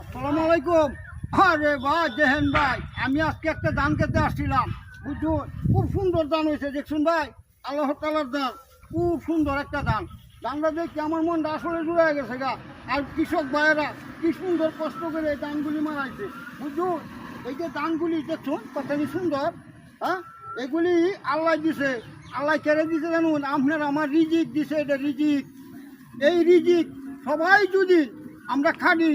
আসসালামু আলাইকুম। আরে ভাই জেহেন ভাই, আমি আজকে একটা ধান খেতে আসছিলাম। বুঝুন, খুব সুন্দর ধান হয়েছে, দেখছুন ভাই? আল্লাহ তালার ধান খুব সুন্দর একটা ধান। ধানটা দেখে আমার মনটা আসলে জুড়ে গেছে গা। আর কৃষক ভাইয়েরা কি সুন্দর কষ্ট করে এই ধানগুলি মারাইছে। বুঝুন, এই যে ধানগুলি দেখছুন কতটি সুন্দর হ্যাঁ? এগুলি আল্লাহ দিছে, আল্লাহ কেড়ে দিছে জানুন? আপনার আমার রিজিক দিছে, এটা রিজিক। এই রিজিক সবাই যদি আমরা খাটি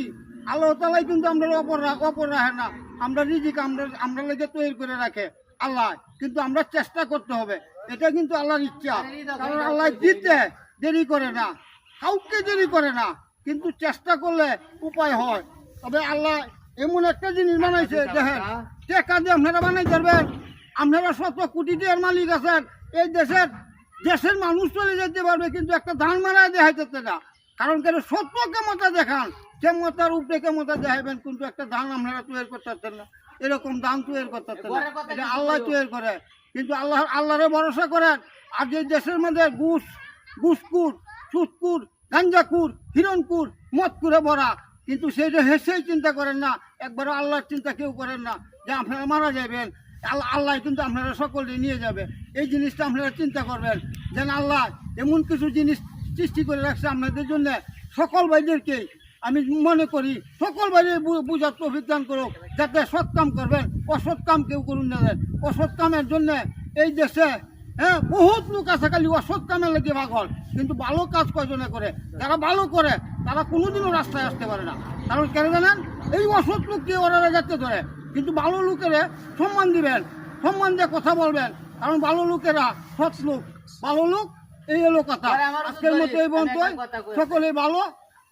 আল্লাহ তালাই কিন্তু আমরা অপর অপর রাখে না। আমরা রিজিক আমরা আমরা লেগে তৈরি করে রাখে আল্লাহ, কিন্তু আমরা চেষ্টা করতে হবে। এটা কিন্তু আল্লাহর ইচ্ছা। কারণ আল্লাহ দিতে দেরি করে না, কাউকে দেরি করে না, কিন্তু চেষ্টা করলে উপায় হয়। তবে আল্লাহ এমন একটা জিনিস বানাইছে, দেখেন টেকা দিয়ে আপনারা বানাই পারবেন আপনারা শত কোটি টাকার মালিক আছেন, এই দেশের দেশের মানুষ চলে যেতে পারবে, কিন্তু একটা ধান মারায় দেখাইতে না। কারণ কেন? সত্য কেমতা দেখান। কেমতার উপরে কেমতা দেখাইবেন কিন্তু একটা ধান আপনারা তৈরি করতে পারতেন না। এরকম ধান তৈরি করতে পারতেন না। এটা আল্লাহ তৈরি করে কিন্তু আল্লাহ আল্লাহরে ভরসা করেন। আর যে দেশের মধ্যে ঘুষ ঘুষকুর সুৎকুর গাঞ্জাকুর হিরণকুর মদকুরে ভরা কিন্তু সেইটা হেসেই চিন্তা করেন না একবার আল্লাহর চিন্তা কেউ করেন না যে আপনারা মারা যাবেন। আল্লাহ আল্লাহ কিন্তু আপনারা সকলে নিয়ে যাবে। এই জিনিসটা আপনারা চিন্তা করবেন। যেন আল্লাহ এমন কিছু জিনিস সৃষ্টি করে রাখছে আপনাদের জন্য। সকল ভাইদেরকে আমি মনে করি, সকল ভাইদের বু- বুঝার অভিজ্ঞান করুক, যাতে সৎ কাম করবেন অসৎ কাম কেউ করুন না দেন অসৎ কামের জন্য এই দেশে হ্যাঁ বহুত লোক আছে খালি অসৎ কামে লেগে ভাগল কিন্তু ভালো কাজ কয়জনে করে? যারা ভালো করে, তারা কোনোদিনও রাস্তায় আসতে পারে না। কারণ কেন জানেন? এই অসৎ লোক দিয়ে ওরা যাচ্ছে ধরে। কিন্তু ভালো লোকের সম্মান দিবেন, সম্মান দিয়ে কথা বলবেন। কারণ ভালো লোকেরা সৎ লোক, ভালো লোক এই হলো কথা। আজকের মতো এই বন্ধ। সকলে ভালো?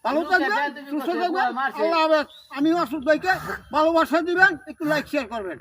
ভালো থাকবেন সুস্থ থাকবেন। আল্লাহ হাফেজ। আমি অসুখ ভাইকে। ভালোবাসা দিবেন একটু লাইক শেয়ার করবেন।